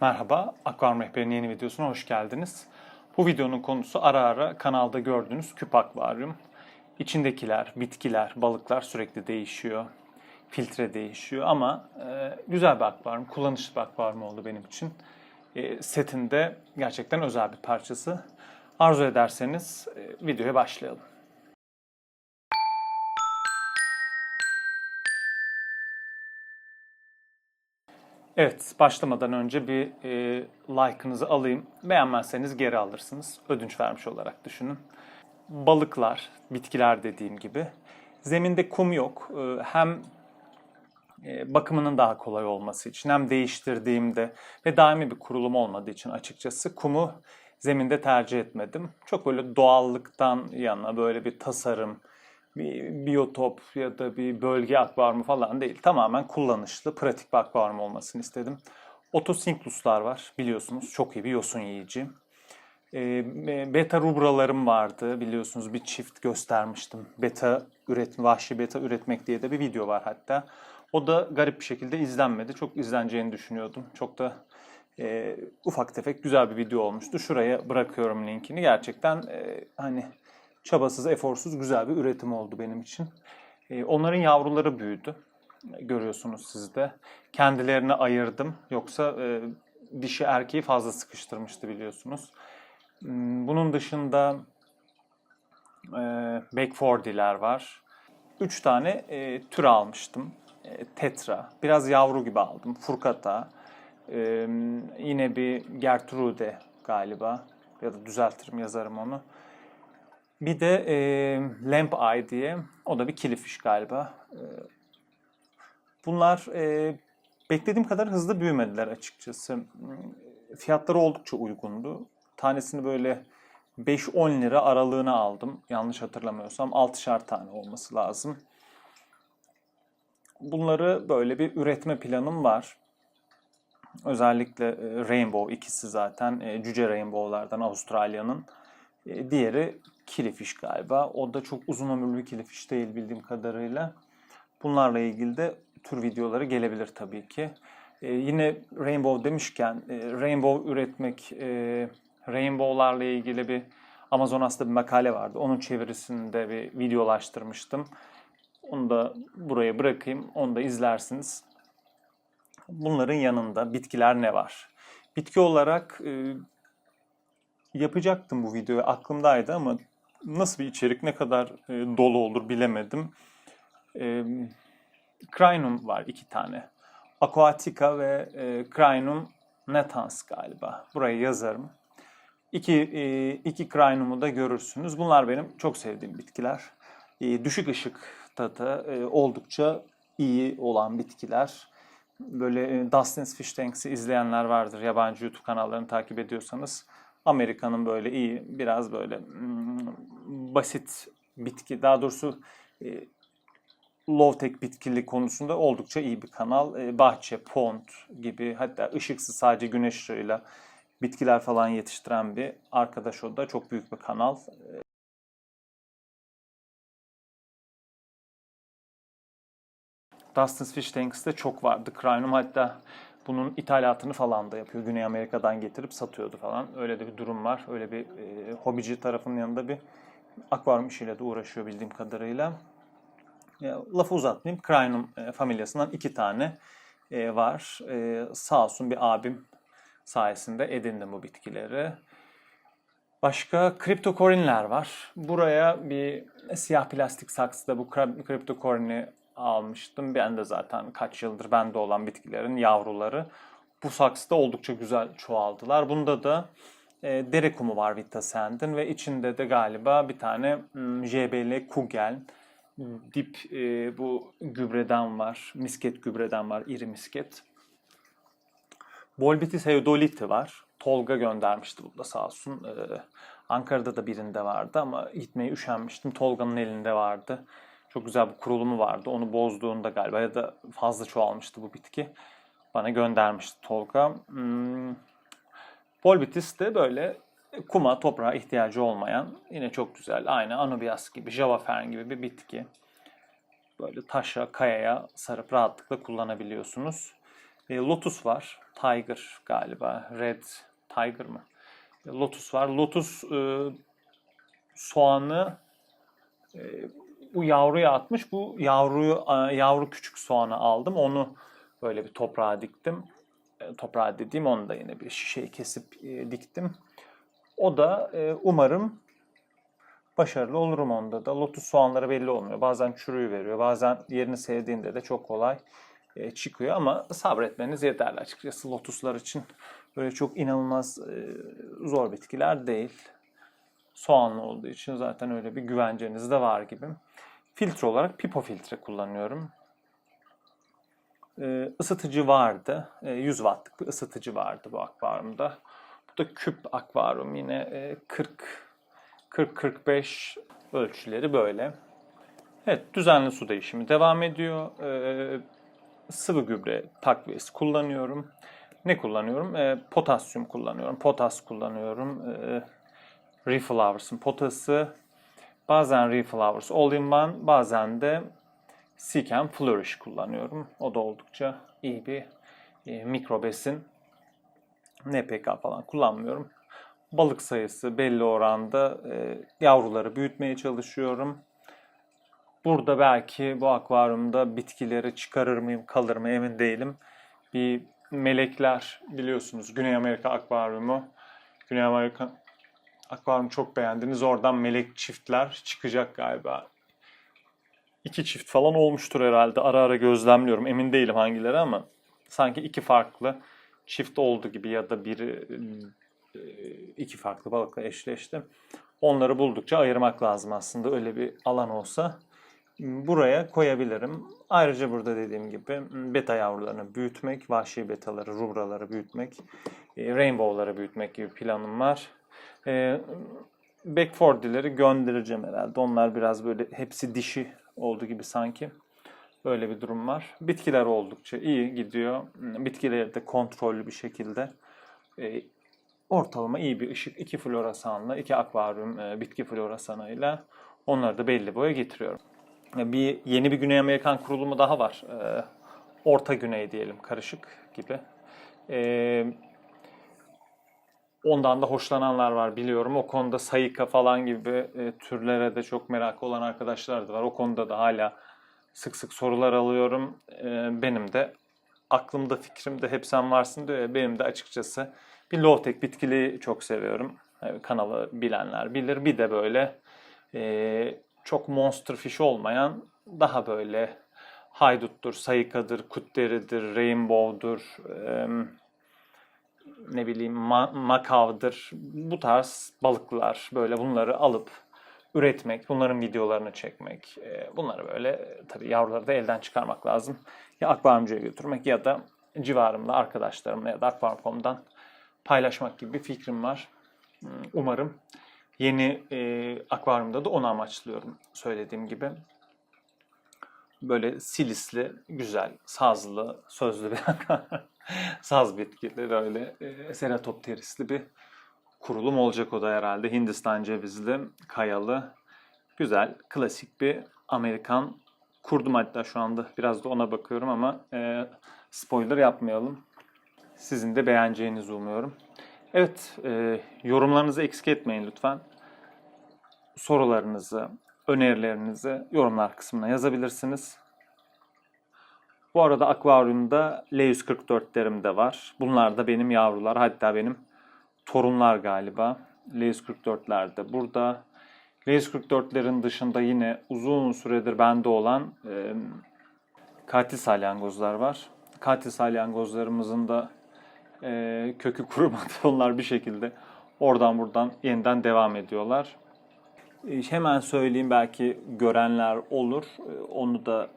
Merhaba, Akvaryum Rehberi'nin yeni videosuna hoş geldiniz. Bu videonun konusu ara ara kanalda gördüğünüz küp akvaryum. İçindekiler, bitkiler, balıklar sürekli değişiyor. Filtre değişiyor ama e, güzel bir akvaryum, kullanışlı bir akvaryum oldu benim için. E, setinde gerçekten özel bir parçası. Arzu ederseniz e, videoya başlayalım. Evet, başlamadan önce bir e, like'ınızı alayım. Beğenmezseniz geri alırsınız. Ödünç vermiş olarak düşünün. Balıklar, bitkiler dediğim gibi. Zeminde kum yok. E, hem e, bakımının daha kolay olması için hem değiştirdiğimde ve daimi bir kurulum olmadığı için açıkçası kumu zeminde tercih etmedim. Çok böyle doğallıktan yana böyle bir tasarım, bir biyotop ya da bir bölge akvaryumu falan değil. Tamamen kullanışlı, pratik bir akvaryum olmasını istedim. Otosinkluslar var biliyorsunuz. Çok iyi bir yosun yiyici. E, beta rubralarım vardı biliyorsunuz bir çift göstermiştim. Beta üret, vahşi beta üretmek diye de bir video var hatta. O da garip bir şekilde izlenmedi. Çok izleneceğini düşünüyordum. Çok da e, ufak tefek güzel bir video olmuştu. Şuraya bırakıyorum linkini. Gerçekten e, hani çabasız, eforsuz güzel bir üretim oldu benim için. E, onların yavruları büyüdü. Görüyorsunuz siz de. Kendilerini ayırdım. Yoksa e, dişi erkeği fazla sıkıştırmıştı biliyorsunuz. Hmm, Bunun dışında e, Beckfordiler var. Üç tane e, tür almıştım. E, tetra. Biraz yavru gibi aldım. Furkata. E, yine bir Gertrude galiba. Ya da düzeltirim yazarım onu. Bir de e, Lamp Eye diye. O da bir kilifiş galiba. Bunlar e, beklediğim kadar hızlı büyümediler açıkçası. Fiyatları oldukça uygundu. Tanesini böyle 5-10 lira aralığına aldım. Yanlış hatırlamıyorsam 6'şar tane olması lazım. Bunları böyle bir üretme planım var. Özellikle Rainbow ikisi zaten cüce Rainbow'lardan Avustralya'nın. Diğeri kilifiş galiba. O da çok uzun ömürlü bir kilifiş değil bildiğim kadarıyla. Bunlarla ilgili de tür videoları gelebilir tabii ki. E, yine Rainbow demişken e, Rainbow üretmek, e, Rainbow'larla ilgili bir Amazonas'ta bir makale vardı. Onun çevirisinde bir videolaştırmıştım. Onu da buraya bırakayım. Onu da izlersiniz. Bunların yanında bitkiler ne var? Bitki olarak e, yapacaktım bu videoyu. Aklımdaydı ama nasıl bir içerik, ne kadar e, dolu olur bilemedim. E, Crinum var iki tane. Aquatica ve e, Crinum natans galiba. Buraya yazarım. İki, e, iki Crinum'u da görürsünüz. Bunlar benim çok sevdiğim bitkiler. E, düşük ışıkta da e, oldukça iyi olan bitkiler. Böyle e, Dustin's Fish Tanks'i izleyenler vardır. Yabancı YouTube kanallarını takip ediyorsanız. Amerika'nın böyle iyi, biraz böyle hmm, basit bitki, daha doğrusu e, low-tech bitkili konusunda oldukça iyi bir kanal. E, bahçe, pond gibi hatta ışıksız sadece güneş ışığıyla bitkiler falan yetiştiren bir arkadaş o da. Çok büyük bir kanal. Dustin's Fish Tanks'te çok vardı. Crinum hatta bunun ithalatını falan da yapıyor. Güney Amerika'dan getirip satıyordu falan. Öyle de bir durum var. Öyle bir e, hobici tarafının yanında bir akvaryum işiyle de uğraşıyor bildiğim kadarıyla. Ya, lafı uzatmayayım. Crinum e, familyasından iki tane e, var. E, sağ olsun bir abim sayesinde edindim bu bitkileri. Başka kriptokorinler var. Buraya bir siyah plastik saksıda bu kriptokorini almıştım. Ben de zaten kaç yıldır bende olan bitkilerin yavruları. Bu saksıda oldukça güzel çoğaldılar. Bunda da e, dere kumu var Vitasend'in ve içinde de galiba bir tane hmm, JBL Kugel dip e, bu gübreden var. Misket gübreden var. iri misket. Bolbitis heudoliti var. Tolga göndermişti bu da sağ olsun. Ee, Ankara'da da birinde vardı ama gitmeye üşenmiştim. Tolga'nın elinde vardı. Çok güzel bir kurulumu vardı. Onu bozduğunda galiba ya da fazla çoğalmıştı bu bitki. Bana göndermişti Tolga. Hmm. Bolbitis de böyle kuma, toprağa ihtiyacı olmayan yine çok güzel. Aynı anubias gibi, java fern gibi bir bitki. Böyle taşa, kayaya sarıp rahatlıkla kullanabiliyorsunuz. E, Lotus var. Tiger galiba. Red Tiger mı? E, Lotus var. Lotus e, soğanı e, bu yavruya atmış. Bu yavruyu yavru küçük soğanı aldım. Onu böyle bir toprağa diktim. E, toprağa dediğim onu da yine bir şişeyi kesip e, diktim. O da e, umarım başarılı olurum onda da. Lotus soğanları belli olmuyor. Bazen çürüyü veriyor. Bazen yerini sevdiğinde de çok kolay e, çıkıyor ama sabretmeniz yeterli açıkçası lotuslar için. Böyle çok inanılmaz e, zor bitkiler değil. Soğanlı olduğu için zaten öyle bir güvenceniz de var gibi. Filtre olarak Pipo filtre kullanıyorum. E, ısıtıcı vardı. E, 100 wattlık bir ısıtıcı vardı bu akvaryumda. Bu da küp akvaryum yine e, 40 40-45 ölçüleri böyle. Evet düzenli su değişimi devam ediyor. Ee, sıvı gübre takviyesi kullanıyorum. Ne kullanıyorum? Ee, potasyum kullanıyorum. Potas kullanıyorum. Ee, Reflowers'ın potası. Bazen Reflowers All-in-One, bazen de Seek and Flourish kullanıyorum. O da oldukça iyi bir e, mikrobesin. NPK falan kullanmıyorum. Balık sayısı belli oranda e, yavruları büyütmeye çalışıyorum. Burada belki bu akvaryumda bitkileri çıkarır mıyım, kalır mı emin değilim. Bir melekler biliyorsunuz Güney Amerika akvaryumu. Güney Amerika akvaryumu çok beğendiniz. Oradan melek çiftler çıkacak galiba. İki çift falan olmuştur herhalde. Ara ara gözlemliyorum. Emin değilim hangileri ama sanki iki farklı çift oldu gibi ya da biri e, iki farklı balıkla eşleşti. Onları buldukça ayırmak lazım aslında. Öyle bir alan olsa buraya koyabilirim. Ayrıca burada dediğim gibi beta yavrularını büyütmek, vahşi betaları, rubraları büyütmek, e, rainbow'ları büyütmek gibi planım var. E, Backfordy'leri göndereceğim herhalde. Onlar biraz böyle hepsi dişi oldu gibi sanki. Böyle bir durum var. Bitkiler oldukça iyi gidiyor. Bitkileri de kontrollü bir şekilde e, ortalama iyi bir ışık, iki floresanla, iki akvaryum e, bitki floresanıyla onları da belli boya getiriyorum. E, Bir yeni bir Güney Amerikan kurulumu daha var. E, Orta Güney diyelim, karışık gibi. E, Ondan da hoşlananlar var biliyorum. O konuda sayıka falan gibi e, türlere de çok merak olan arkadaşlar da var. O konuda da hala sık sık sorular alıyorum. E, benim de aklımda fikrimde hep sen varsın diyor ya. Benim de açıkçası bir low-tech bitkili çok seviyorum. E, kanalı bilenler bilir. Bir de böyle e, çok monster fish olmayan daha böyle hayduttur, sayıkadır, kutteridir, rainbow'dur, e, ne bileyim ma- makavdır. Bu tarz balıklar böyle bunları alıp üretmek, bunların videolarını çekmek. e, Bunları böyle tabii yavruları da elden çıkarmak lazım. Ya akvaryumcuya götürmek ya da civarımda arkadaşlarımla ya da akvaryum.com'dan paylaşmak gibi bir fikrim var. Hmm, Umarım yeni e, akvaryumda da onu amaçlıyorum söylediğim gibi. Böyle silisli, güzel, sazlı, sözlü bir saz bitkileri öyle e, seratopterisli bir kurulum olacak o da herhalde. Hindistan cevizli, kayalı, güzel, klasik bir Amerikan kurdum hatta şu anda biraz da ona bakıyorum ama e, spoiler yapmayalım. Sizin de beğeneceğinizi umuyorum. Evet, e, yorumlarınızı eksik etmeyin lütfen. Sorularınızı, önerilerinizi yorumlar kısmına yazabilirsiniz. Bu arada akvaryumda L144'lerim de var. Bunlar da benim yavrular. Hatta benim torunlar galiba. L144'ler de burada. L144'lerin dışında yine uzun süredir bende olan e, katil salyangozlar var. Katil salyangozlarımızın da e, kökü kurumadı. Onlar bir şekilde oradan buradan yeniden devam ediyorlar. E, hemen söyleyeyim belki görenler olur. E, onu da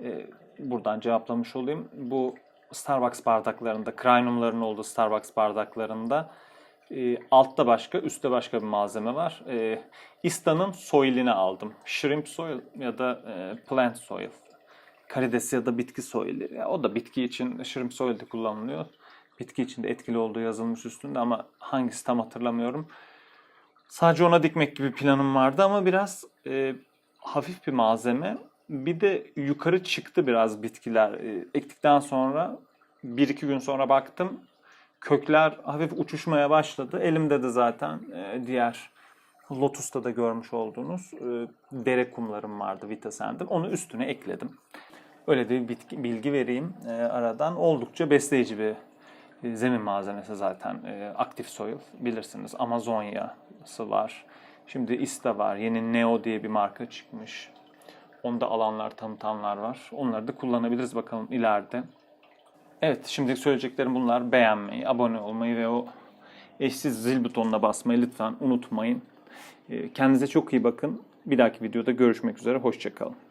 e, buradan cevaplamış olayım. Bu Starbucks bardaklarında, Cranium'ların olduğu Starbucks bardaklarında e, altta başka, üstte başka bir malzeme var. E, Ista'nın soil'ini aldım. Shrimp soil ya da e, plant soil. Karides ya da bitki soili. O da bitki için shrimp soil de kullanılıyor. Bitki için de etkili olduğu yazılmış üstünde ama hangisi tam hatırlamıyorum. Sadece ona dikmek gibi planım vardı ama biraz e, hafif bir malzeme. Bir de yukarı çıktı biraz bitkiler. E, ektikten sonra bir iki gün sonra baktım. Kökler hafif uçuşmaya başladı. Elimde de zaten e, diğer Lotus'ta da görmüş olduğunuz e, dere kumlarım vardı Vitasendim. Onu üstüne ekledim. Öyle de bir bitki, bilgi vereyim e, aradan. Oldukça besleyici bir zemin malzemesi zaten. E, aktif soil bilirsiniz. Amazonya'sı var. Şimdi Ista var. Yeni Neo diye bir marka çıkmış. Onda alanlar, tanıtanlar var. Onları da kullanabiliriz bakalım ileride. Evet, şimdi söyleyeceklerim bunlar. Beğenmeyi, abone olmayı ve o eşsiz zil butonuna basmayı lütfen unutmayın. E, Kendinize çok iyi bakın. Bir dahaki videoda görüşmek üzere. Hoşçakalın.